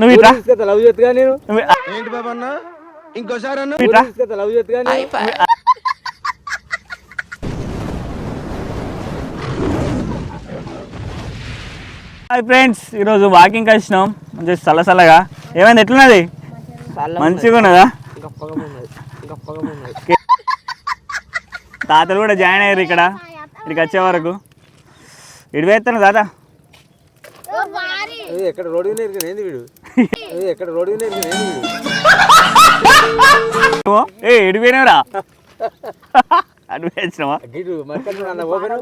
నువ్వు ఇట్రా. లవ్ చేస్తుగా నేను? నువ్వు ఏంటి బాబా అన్న? ఇంకోసారి అన్న. ఇట్రా. తీసుకెళ్తా లవ్ హాయ్ ఫ్రెండ్స్ ఈరోజు వాకింగ్ వచ్చినాం. మంచి చల్లసల్లగా ఏమైంది ఎట్లున్నది? మంచిగా ఉన్నది. తాతలు కూడా జాయిన్ అయ్యారు ఇక్కడ. ఇక్కడికి వచ్చే వరకు. ఇడివేస్తాను తాత? ఏ, ఎక్కడ రోడ్డు మీద ఇరికిన ఏంది వీడు? ఏ, ఎక్కడ రోడ్డు మీద ఇరికిన ఏంది వీడు? ఓ, ఏ ఇడిపోయినవరా అటు వేసినావా గిడు మరికట్టు అన్న ఓపెన్.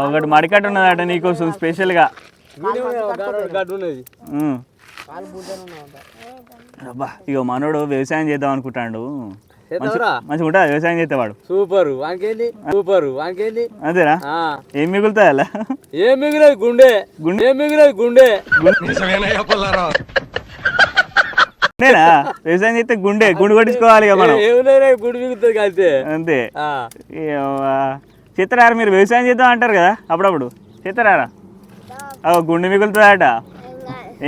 ఒకటి మడికట్టు ఉన్నదట నీకోసం స్పెషల్గా. గడ్డు ఉన్నది. ఉమ్. అబ్బా ఇగో మనోడు వ్యవసాయం చేద్దాం అనుకుంటాడు. మంచిగా ఉంటుంది వ్యవసాయం చేసేవాడు. సూపర్. వానికేంది సూపర్. వానికేంది అంతేనా? ఆ, ఏం మిగులుతుంది అలా ఏం మిగిలేదు? గుండె. గుండె? ఏం మిగిలేదు? గుండె. అంతేనా వ్యవసాయం చేస్తే గుండె. గుండు కొట్టించుకోవాలి మనం. ఏమున్నాయి గుడి మిగులుతుంది అంతే. ఆ, చిత్రారా మీరు? వ్యవసాయం చేద్దాం అంటారు కదా అప్పుడప్పుడు. చిత్రారా గుండె మిగులుతుందట.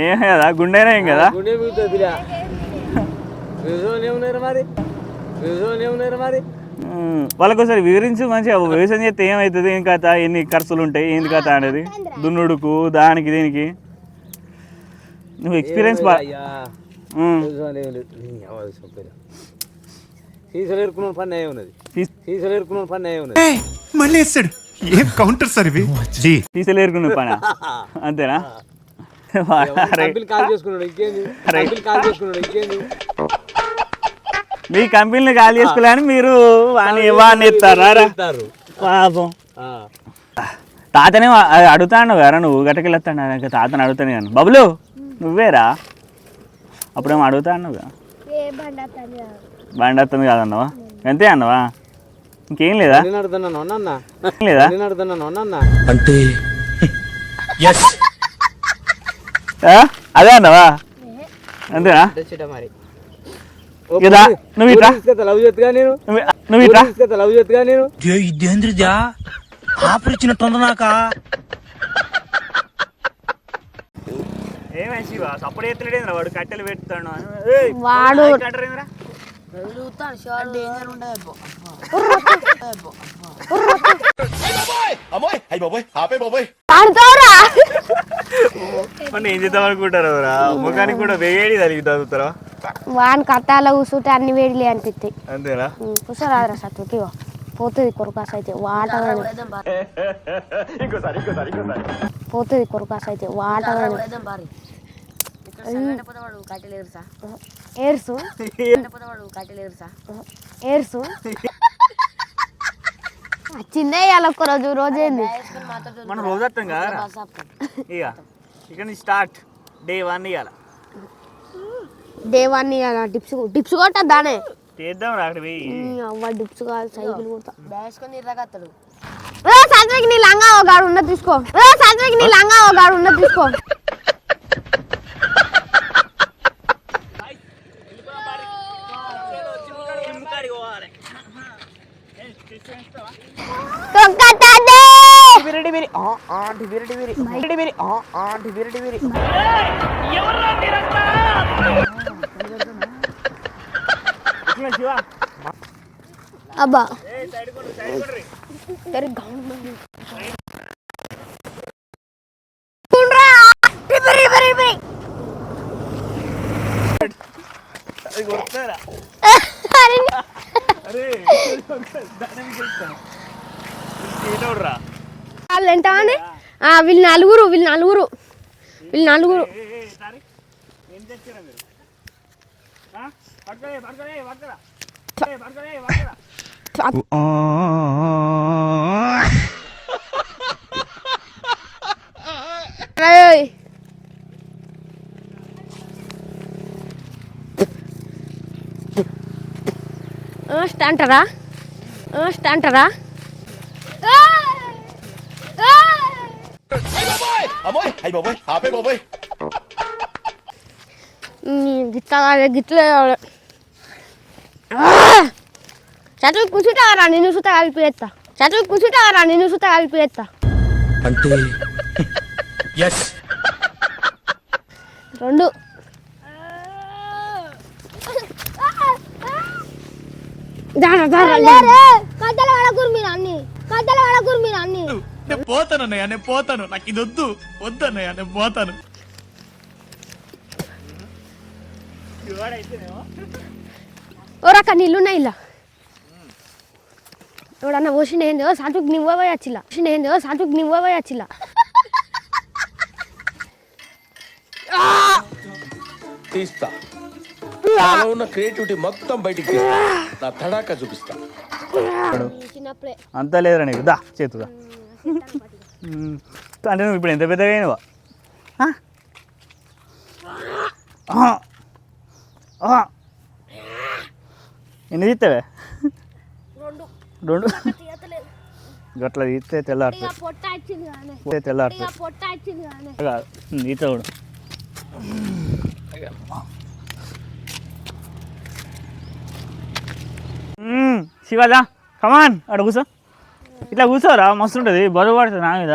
ఏం కదా. గుండెనే ఏం కదా? గుండె మిగులుతుంది మరి? మరి ఉమ్, వాళ్ళకోసారి వివరించి మంచిగా వ్యవసాయం చేస్తే ఏమవుతుంది ఏం కథ? ఎన్ని ఖర్చులు ఉంటాయి? ఏంది కథ అనేది? దున్నుడుకు దానికి దీనికి. నువ్వు ఎక్స్పీరియన్స్. సీసాలు ఎరుకున్న పని అయ్యే ఉన్నది సీసాలు ఎరుకున్న పని అయ్యే ఉన్నది మళ్ళీ వేస్తాడు ఏం కౌంటర్ సార్ ఇవి? జీ తీసలేరుకున్న పని? అంతేనా? కాల్ చేసుకున్నాడు ఇంకేంది? కాల్ చేసుకున్నాడు ఇంకేంది? మీ కంపెనీని ఖాళీ చేసుకోలేని మీరు వాడిని? ఇస్తారు. పాపం. తాతనే అడుగుతాను కదా నువ్వు గట్టకెళ్ళొస్తాను తాతని అడుగుతాను కానీ బబులు నువ్వేరా? అప్పుడేమో అడుగుతాను కదా. బండి వస్తుంది కాదన్నావా? అంతే అన్నవా? ఇంకేం లేదా? లేదా? అంటే ఎస్ ఆ? అదే అన్నవా? అంతేనా? మరి ఇదా నువ్వు ఇట్రా. లవ్ చేస్తుగా నేను? నువ్వు ఇట్రా. లవ్ చేస్తుగా నేను? ఇదేంద్రిజా? ఆఫర్ ఇచ్చినట్టుంది నాక? ఏమై శివ సప్పుడు ఎత్తలేడేంద్రా వాడు? కట్టెలు పెడతాడు. వాడు ఆడుతావురా మన ఏం చేద్దాం అనుకుంటారు రా? ముఖానికి కూడా వేడి తగ్గుతారా వాని కట్టాల కూర్చుంటే అన్ని వేడిలే అనిపిస్తాయి అంతేనా? కూర్చోరాదురా సత్తుకి పోతుంది కొరకాస అయితే వాటగానే పోతుంది కొరకాస అయితే వాటగానే ఏర్సు? ఏర్సు? వచ్చిందే ఇవాళ ఒక్క రోజు రోజేంది మనం రోజు వస్తాం కదా ఇక ఇక నుంచి స్టార్ట్ డే వన్ ఇవాళ దేవాన్ని ఇవాళ డిప్స్ డిప్స్ కొట్టా దానే. చేద్దాం రా అక్కడ పోయి. అవ్వ డిప్స్ కాదు సైకిల్ కొడతా. ఏ సంతకి నీ లంగా ఒక గాడు ఉన్నది తీసుకో. ఏ సంతకి నీ లంగా ఒక గాడు ఉన్నది తీసుకో. శివ. అబ్బా. తెరి గౌన్ మంది. కుండ్రా! రిపరి, రిపరి, రిపరి. అది కొడతారా? అరే, అరే ఏటోడ్రా వాళ్ళు ఎంత వీళ్ళు నలుగురు వీళ్ళు నలుగురు. వీళ్ళు నలుగురు. ఏం తెచ్చారా అమ్మోయ్ అయ్యి బాబోయ్ ఆపే బాబోయ్ గిట్లా గిట్లే చేతులు కూర్చుంటావరా నేను సుత కలిపి ఎత్తా చేతులు కూర్చుంటావరా నేను సుత కలిపి ఎత్తా అంటే ఎస్ రెండు దాన దాన మధ్యలో అడగురు మీరు అన్ని మధ్యలో అడగురు మీరు అన్ని నేను పోతాను అన్నయ్య నేను పోతాను. నాకు ఇది వద్దు. వద్దు అన్నయ్య నేను పోతాను. ఓరక్క నీళ్ళున్నాయి ఇలా. ఎవడన్నా పోసిండు ఏందో సాటుకు నివ్వబోయి వచ్చిలా. పోసిండు ఏందో సాటుకు నివ్వబోయి వచ్చిలా. తీస్తా. నాలో ఉన్న క్రియేటివిటీ మొత్తం బయటికి తీస్తా. నా తడాక చూపిస్తా. చిన్నప్పుడే. అంత లేదురా నీకు. దా చేతుదా అంటే నువ్వు ఇప్పుడు ఎంత పెద్దగా అయినవా. ఎన్ని తీస్తావే? రెండు. గట్ల తీస్తే తెల్లారుతుంది తెల్లారుతుంది కాదు ఈత కూడా. శివదా కమాన్ కూర్చో. ఇట్లా కూర్చోరా మస్తు ఉంటుంది బరువు పడుతుంది నా మీద.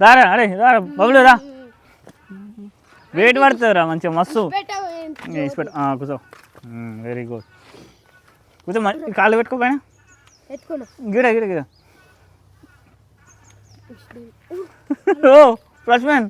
రారా అరే రారా బబులు రా. వెయిట్ పడుతుంది రా మంచిగా మస్తు. కూర్చో. వెరీ గుడ్ కూర్చో మరి కాళ్ళు పెట్టుకోపోయినా ఎత్తుకున్నా గిడ గిడ గిడ. ఓ ఫ్రెష్ మ్యాన్